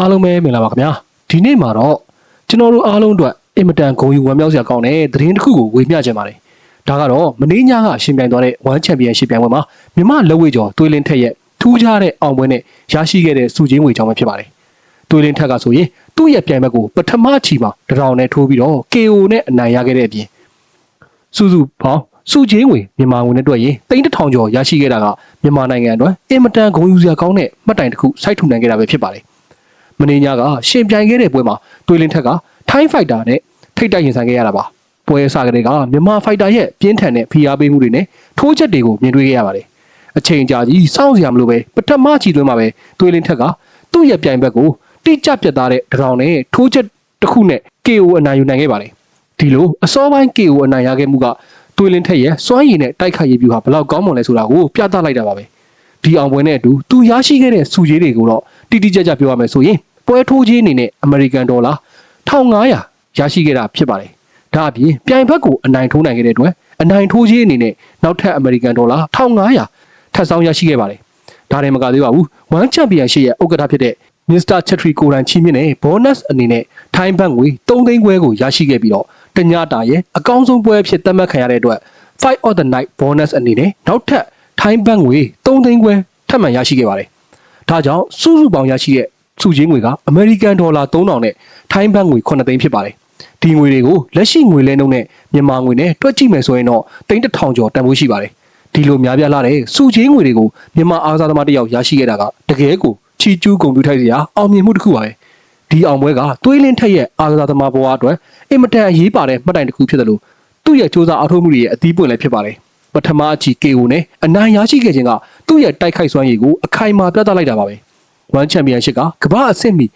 အားလုံးပဲမင်္ဂလာပါခင်ဗျာဒီနေ့မှာတော့ကျွန်တော်တို့အားလုံးအတွက်အင်မတန်ဂုဏ်ယူဝမ်းမြောက်စရာကောင်းတဲ့သတင်းတစ်ခုကိုဝေမျှချင်ပါတယ်ဒါကတော့မင်းညကရှင်ပြိုင်သွားတဲ့ One Champion ရှင်ပြိုင်ပွဲမှာမြမလက်ဝဲကျော်သွေးလင်းထက်ရဲ့ထူးခြားတဲ့အောင်ပွဲနဲ့ရရှိခဲ့တဲ့စုချင်းငွေကြောင်းပဲဖြစ်ပါတယ်သွေးလင်းထက်ကဆိုရင်သူ့ရဲ့ပြိုင်ဘက်ကိုပထမချီမှာတရောင်နဲ့ထိုးပြီးတော့ KO နဲ့အနိုင်ရခဲ့တဲ့အပြင်စုစုပေါင်းစုချင်းငွေမြန်မာငွေနဲ့တွေ့ရင်တိန်းတစ်ထောင်ကျော်ရရှိခဲ့တာကမြန်မာနိုင်ငံအတွက်အင်မတန်ဂုဏ်ယူစရာကောင်းတဲ့မှတ်တိုင်တစ်ခုစိုက်ထူနိုင်ခဲ့တာပဲဖြစ်ပါတယ် မင်းညာကရှင်ပြိုင်ခဲ့တဲ့ပွဲမှာတွေးလင်းထက်ကထိုင်းဖိုက်တာနဲ့ထိတ်တိုက်ရင်ဆိုင်ခဲ့ရတာပါပွဲအစကတည်းကမြန်မာဖိုက်တာရဲ့ပြင်းထန်တဲ့ဖိအားပေးမှုတွေနဲ့ထိုးချက်တွေကိုမြင်တွေ့ခဲ့ရပါတယ်အချိန်ကြာကြီးစောင့်စရာမလိုပဲပထမချီသွင်းမှာပဲတွေးလင်းထက်ကသူ့ရဲ့ပြိုင်ဘက်ကိုတိကျပြတ်သားတဲ့ဒရောင်နဲ့ထိုးချက်တစ်ခုနဲ့ KO အနိုင်ယူနိုင်ခဲ့ပါတယ်ဒီလိုအစောပိုင်း KO အနိုင်ရခဲ့မှုကတွေးလင်းထက်ရဲ့စွမ်းရည်နဲ့တိုက်ခိုက်ရေးဗျူဟာဘယ်လောက်ကောင်းမွန်လဲဆိုတာကိုပြသလိုက်တာပါပဲဒီအောင်ပွဲနဲ့အတူသူရရှိခဲ့တဲ့စုကြီးတွေကိုတော့တိတိကျကျပြောရမယ်ဆိုရင် ပွဲထိုးကြီးအနေနဲ့အမေရိကန်ဒေါ်လာ1500ရရှိခဲ့တာဖြစ်ပါတယ်။ဒါအပြင်ပြိုင်ဘက်ကိုအနိုင်ထိုးနိုင်ခဲ့တဲ့အတွက်အနိုင်ထိုးကြီးအနေနဲ့နောက်ထပ်အမေရိကန်ဒေါ်လာ1500ထပ်ဆောင်ရရှိခဲ့ပါတယ်။ဒါနဲ့မကသေးပါဘူး။ One Championship ရဲ့ဥက္ကဋ္ဌဖြစ်တဲ့ Mr. Chatri ကိုရန်ချီးမြှင့်တဲ့ bonus အနေနဲ့ထိုင်းဘတ်ငွေ3သိန်းခွဲကိုရရှိခဲ့ပြီးတော့တညတာရဲ့အကောင်းဆုံးပွဲအဖြစ်သတ်မှတ်ခံရတဲ့အတွက် Fight of the Night bonus အနေနဲ့နောက်ထပ်ထိုင်းဘတ်ငွေ3သိန်းခွဲထပ်မံရရှိခဲ့ပါတယ်။ဒါကြောင့်စုစုပေါင်းရရှိတဲ့ စုချင်းငွေကအမေရိကန်ဒေါ်လာ3000နဲ့ထိုင်းဘတ်ငွေ9သိန်းဖြစ်ပါတယ်။ဒီငွေတွေကိုလက်ရှိငွေလဲနှုန်းနဲ့မြန်မာငွေနဲ့တွက်ကြည့်မယ်ဆိုရင်တော့သိန်း1000ကျော်တန်ဖိုးရှိပါတယ်။ဒီလိုများပြားလာတဲ့စုချင်းငွေတွေကိုမြန်မာအားကစားသမားတစ်ယောက်ရရှိခဲ့တာကတကယ်ကိုချီကျူးဂုဏ်ပြုထိုက်စရာအောင်မြင်မှုတစ်ခုပါပဲ။ဒီအောင်ပွဲကသွေးလင်းထက်ရဲ့အားကစားသမားဘဝအတွက်အင်မတန်အရေးပါတဲ့မှတ်တိုင်တစ်ခုဖြစ်တယ်လို့သူ့ရဲ့စ조사အားထုတ်မှုတွေရဲ့အသီးပွင့်လည်းဖြစ်ပါတယ်။ပထမအချီ KO နဲ့အနိုင်ရရှိခဲ့ခြင်းကသူ့ရဲ့တိုက်ခိုက်စွမ်းရည်ကိုအခိုင်အမာပြသလိုက်တာပါပဲ။ One Championship ကကမ္ဘာအဆင့်မီ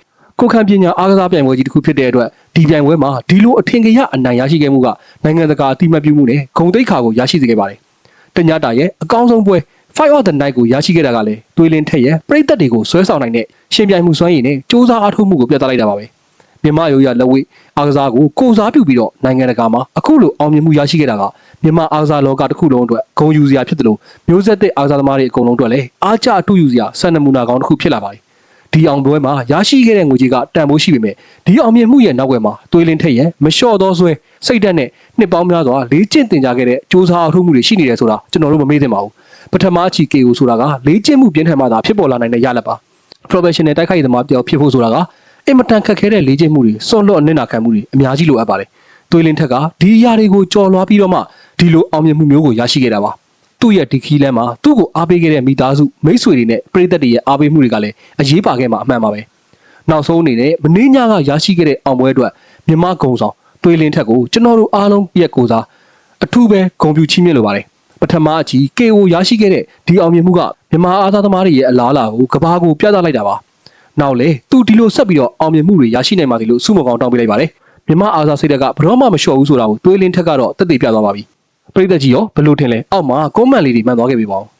ကိုခံပညာအားကစားပြိုင်ပွဲကြီးတစ်ခုဖြစ်တဲ့အတွက်ဒီပြိုင်ပွဲမှာဒီလိုအထင်ကြီးအနိုင်ရရှိခဲ့မှုကနိုင်ငံတကာအသိအမှတ်ပြုမှုနဲ့ဂုဏ်သိက္ခာကိုရရှိစေခဲ့ပါတယ်။တညတာရဲ့အကောင်းဆုံးပွဲ Fight of the Night ကိုရရှိခဲ့တာကလည်းတွေးလင်းထက်ရဲ့ပြည်သက်တွေကိုဆွဲဆောင်နိုင်တဲ့ရှင်ပြိုင်မှုစွမ်းရည်နဲ့စ조사အားထုတ်မှုကိုပြသလိုက်တာပါပဲ။မြန်မာရိုးရလက်ဝဲအားကစားကိုကိုစားပြုပြီးတော့နိုင်ငံတကာမှာအခုလိုအောင်မြင်မှုရရှိခဲ့တာက မြန်မာအားကစားလောကတစ်ခုလုံးအတွက်ဂုဏ်ယူစရာဖြစ်တယ်လို့မျိုးဆက်သစ်အားကစားသမားတွေအကုန်လုံးအတွက်လည်းအားကျအထူးယူစရာစံနမူနာကောင်းတစ်ခုဖြစ်လာပါတယ်။ဒီအောင်ပွဲမှာရရှိခဲ့တဲ့ငွေကြီးကတန်ဖိုးရှိပေမဲ့ဒီအောင်မြင်မှုရဲ့နောက်ွယ်မှာသွေးလင်းထက်ရဲ့မလျှော့သောဆွဲစိတ်ဓာတ်နဲ့နှစ်ပေါင်းများစွာလေးကျင့်တင်ကြခဲ့တဲ့စ조사အားထုတ်မှုတွေရှိနေတယ်ဆိုတာကျွန်တော်တို့မမေ့သင့်ပါဘူး။ပထမချီ KO ဆိုတာကလေးကျင့်မှုပြင်းထန်မှသာဖြစ်ပေါ်လာနိုင်တဲ့ရလဒ်ပါ။ professional တိုက်ခိုက်ရေးသမားတယောက်ဖြစ်ဖို့ဆိုတာကအင်မတန်ခက်ခဲတဲ့လေ့ကျင့်မှုတွေစွန့်လွတ်အနစ်နာခံမှုတွေအများကြီးလိုအပ်ပါတယ်။သွေးလင်းထက်ကဒီအရာတွေကိုကြော်လွှားပြီးတော့မှ ဒီလိုအောင်မြင်မှုမျိုးကိုရရှိခဲ့တာပါ။သူ့ရဲ့ဒီခီးလမ်းမှာသူ့ကိုအားပေးခဲ့တဲ့မိသားစုမိတ်ဆွေတွေနဲ့ပြည်သက်တွေရဲ့အားပေးမှုတွေကလည်းအရေးပါခဲ့မှာအမှန်ပါပဲ။နောက်ဆုံးအနေနဲ့မင်းညကရရှိခဲ့တဲ့အောင်ပွဲအတွက်မြမဂုံဆောင်သွေးလင်းထက်ကိုကျွန်တော်တို့အားလုံးပြက်ကိုစားအထူးပဲဂုဏ်ပြုချီးမြှင့်လိုပါတယ်။ပထမအကြီး KO ရရှိခဲ့တဲ့ဒီအောင်မြင်မှုကမြန်မာအားသားသမားတွေရဲ့အလားအလာကိုကဘာကိုပြသလိုက်တာပါ။နောက်လေသူဒီလိုဆက်ပြီးတော့အောင်မြင်မှုတွေရရှိနိုင်ပါသည်လို့ဆုမကောင်းတောင်းပေးလိုက်ပါတယ်။မြန်မာအားသားစိတ်ဓာတ်ကဘယ်တော့မှမလျှော့ဘူးဆိုတာကိုတွေးလင်းထက်ကတော့တက်တည်ပြသွားပါပြီ။ ပြည်သက်ကြီးရောဘယ်လိုထင်လဲ။အောက်မှာကွန်မန့်လေးတွေမှန်သွားခဲ့ပြီပေါ့။